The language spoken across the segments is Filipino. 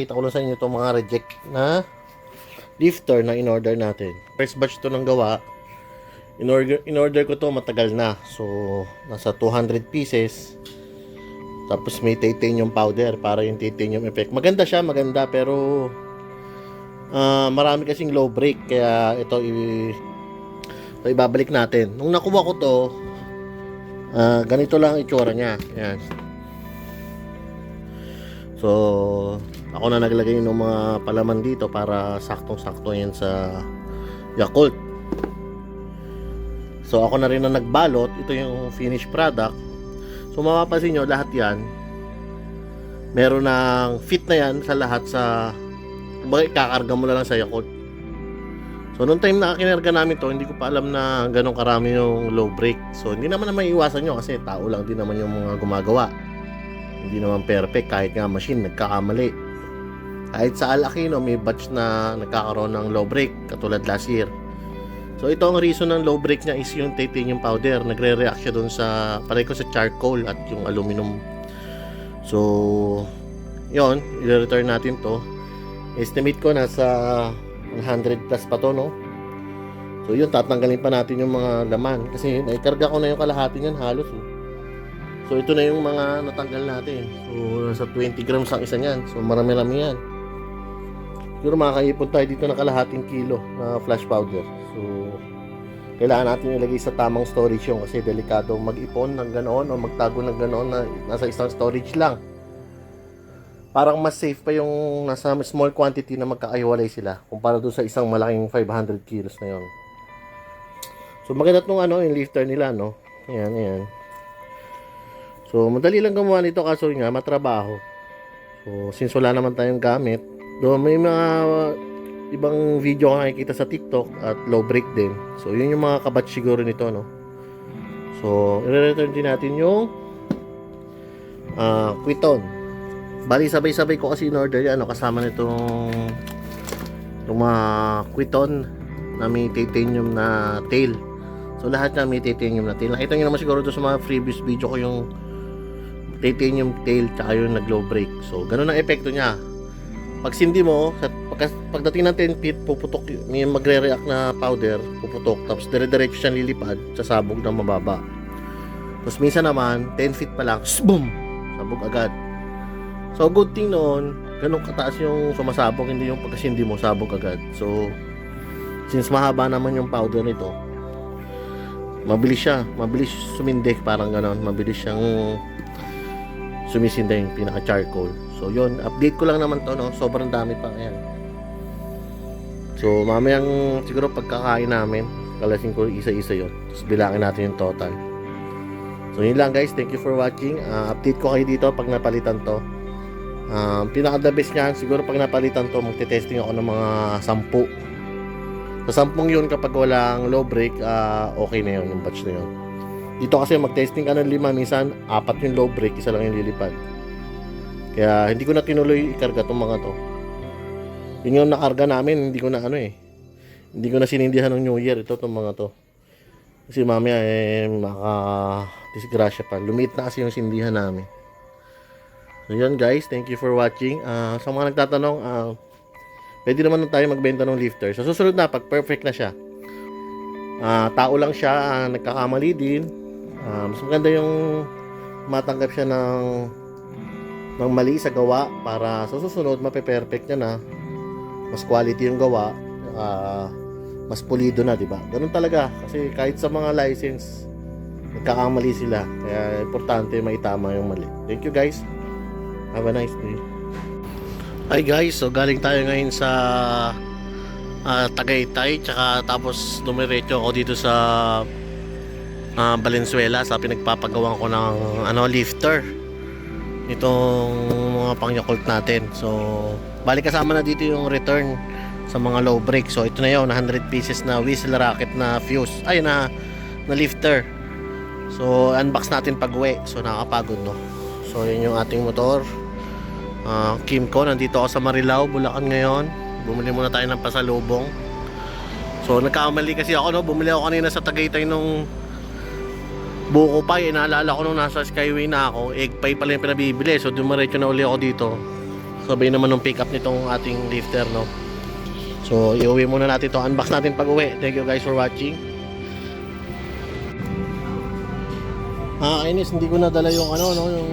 Kita ko lang sa inyo itong mga reject na lifter na in-order natin. First batch to ng gawa. In-order, in-order ko to matagal na. So, nasa 200 pieces. Tapos may titanium powder para yung titanium effect. Maganda siya, maganda. Pero, ah, marami kasing low break. Kaya ito, i- ito ibabalik natin. Nung nakuha ko to, ah, ganito lang ang itsura niya. Yan. So, ako na naglagay ng mga palaman dito para saktong-sakto yan sa Yakult. So, ako na rin ang nagbalot. Ito yung finished product. So, mapapansin nyo, lahat yan, meron ng fit na yan sa lahat sa, kumbaga, kakarga mo na lang sa Yakult. So, noong time na kinarga namin to, hindi ko pa alam na ganun karami yung low break. So, hindi naman na maiiwasan nyo kasi tao lang din naman yung mga gumagawa. Hindi naman perfect kahit nga machine nagkakamali. Kahit sa Al Aquino may batch na nagkakaroon ng low break katulad last year. So ito ang reason ng low break niya is yung titanium powder. Nagre-react siya doon sa pareho sa charcoal at yung aluminum. So yon, i-return natin to. Estimate ko nasa 100 plus pa to, no? So yun, tatanggalin pa natin yung mga laman kasi naikarga ko na yung kalahati niyan halos. Eh. So ito na yung mga natanggal natin. So nasa 20 grams ang isa niyan. So marami-rami yan. Siguro makakaipon tayo dito ng kalahating kilo na flash powder. So kailangan natin ilagay sa tamang storage yung kasi delikado mag-ipon ng ganoon o magtago ng ganoon na nasa isang storage lang. Parang mas safe pa yung nasa small quantity na magkakahiwalay sila kumpara doon sa isang malaking 500 kilos na yon. So maganda tong ano yung lifter nila no. Ayan, ayan. So, madali lang gumawa nito kaso nga matrabaho. So, since wala naman tayong gamit, do may mga uh, ibang video ka nakikita sa TikTok at low break din. So, yun yung mga kabatch siguro nito, no? So, i-return din natin yung ah Quiton. Bali, sabay-sabay ko kasi in-order yan, no? Kasama nitong itong mga Quiton na may titanium na tail. So, lahat na may titanium na tail. Nakita nyo naman siguro doon sa mga previous video ko yung titanium tail tsaka yung nag-low brake. So, ganun ang epekto niya. Pag sindi mo, sa, pagka, pagdating ng 10 feet, puputok, may magre-react na powder, puputok, tapos dire-diretso siyang lilipad sa sabog ng mababa. Tapos minsan naman, 10 feet pa lang, boom! Sabog agad. So, good thing noon, ganun kataas yung sumasabog, hindi yung pagkasindi mo, sabog agad. So, since mahaba naman yung powder nito, mabilis siya, mabilis sumindek, parang ganon, mabilis siyang sumisinda yung pinaka charcoal. So yun, update ko lang naman to no. Sobrang dami pa ayan. So mamayang siguro pagkakain namin, kalasin ko isa-isa yon. Tapos bilangin natin yung total. So yun lang guys, thank you for watching. Ah, update ko kayo dito pag napalitan to. Um, pinaka the best niyan, siguro pag napalitan to, magte-testing ako ng mga 10. Sa 10 yun, kapag walang low break, ah, okay na yun, yung batch na yun. Dito kasi mag-testing ka ng lima, minsan apat yung low break, isa lang yung lilipad. Kaya hindi ko na tinuloy ikarga tong mga to. Yun yung nakarga namin, hindi ko na ano eh. Hindi ko na sinindihan ng New Year ito tong mga to. Kasi mamaya eh maka disgrasya pa. Lumiit na kasi yung sindihan namin. So yun guys, thank you for watching. Ah, sa mga nagtatanong, ah, pwede naman tayo magbenta ng lifter. Sa susunod na, pag perfect na siya, ah, tao lang siya, ah, nagkakamali din, Ah, mas maganda yung matanggap siya ng ng mali sa gawa para sa susunod mape-perfect niya na. Mas quality yung gawa ah, mas pulido na di ba? Ganun talaga. Kasi kahit sa mga license nagkakamali sila. Kaya importante maitama yung mali. Thank you guys. Have a nice day. Hi guys. So galing tayo ngayon sa ah, Tagaytay tsaka tapos dumiretso ako dito sa ah, Valenzuela sa pinagpapagawa ko ng ano lifter itong mga pangyakult natin. So balik kasama na dito yung return sa mga low brake so ito na yun 100 pieces na whistle rocket na fuse. Ay na na lifter. So unbox natin pag uwi. So nakakapagod no? So yun yung ating motor. Ah, Kimco nandito ako sa Marilao Bulacan ngayon. Bumili muna tayo ng pasalubong. So nagkamali kasi ako no? Bumili ako kanina sa Tagaytay nung buko pa eh naalala ko nung nasa Skyway na ako egg pie pala yung pinabibili so dumiretso na uli ako dito Sabay naman ng pick up nitong ating lifter, no? So, iuwi muna natin to. Unbox natin pag uwi. Thank you guys for watching. Ah, inis, hindi ko nadala yung ano, no, yung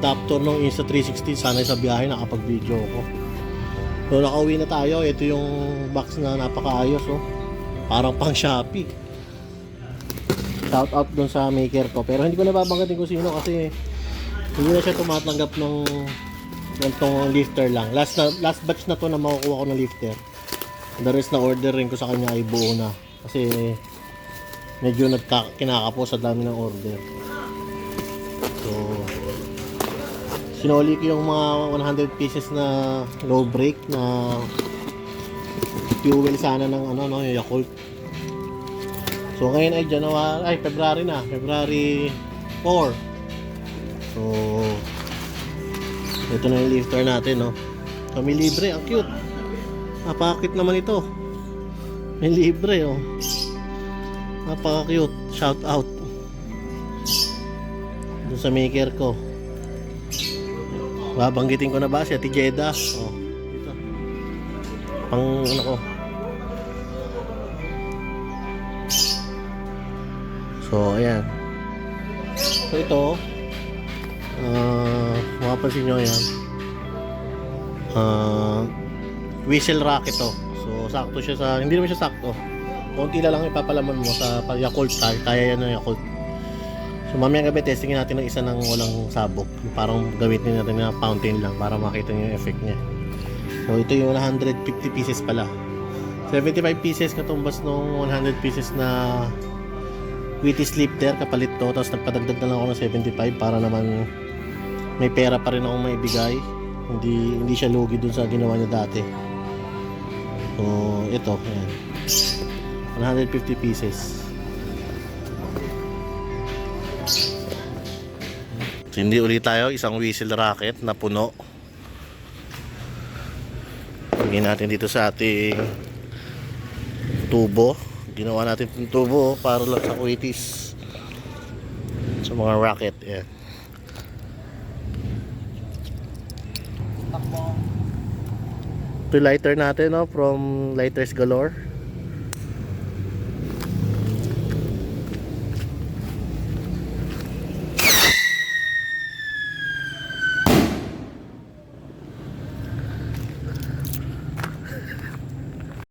adapter ng Insta360. Sana sa biyahe nakapag-video ko. So, nakauwi na tayo. Ito yung box na napakaayos, oh. Parang pang Shopee. Shout out dun sa maker ko. Pero hindi ko nababanggatin kung sino kasi hindi na siya tumatanggap ng ganitong lifter lang. Last na, last batch na to na makukuha ko ng lifter. The rest na order rin ko sa kanya ay buo na. Kasi medyo nagka, kinakapo sa dami ng order. So, sinuli ko yung mga 100 pieces na low brake na fuel sana ng ano no, yung Yakult. So ngayon ay January, ay February na, February 4. So ito na yung lifter natin, no. Kami libre, ang cute. Napaka-cute naman ito. May libre, oh. Napaka-cute. Shout out. Doon sa maker ko. Babanggitin ko na ba si Ate Jeda? Oh. Pang ano ko. So, ayan. So, ito, ah, mapapansin nyo yan. Ah, whistle rack ito. So, sakto siya sa, hindi naman siya sakto. Konti na lang ipapalaman mo sa Yakult, kaya, kaya yan ng Yakult. So, mamayang gabi, testingin natin ng isa ng walang sabog. Parang gamitin natin na fountain lang para makita nyo yung effect niya. So, ito yung 150 pieces pala. 75 pieces katumbas nung 100 pieces na witty slipper kapalit to. Tapos nagpadagdag na lang ako ng 75 para naman may pera pa rin akong maibigay. Hindi hindi siya lugi dun sa ginawa niya dati. So ito ayan. 150 pieces. So, hindi ulit tayo isang whistle racket na puno. Lagyan natin dito sa ating tubo ginawa natin itong tubo para lang sa kuitis. Sa mga rocket yan ito lighter natin no from lighters galore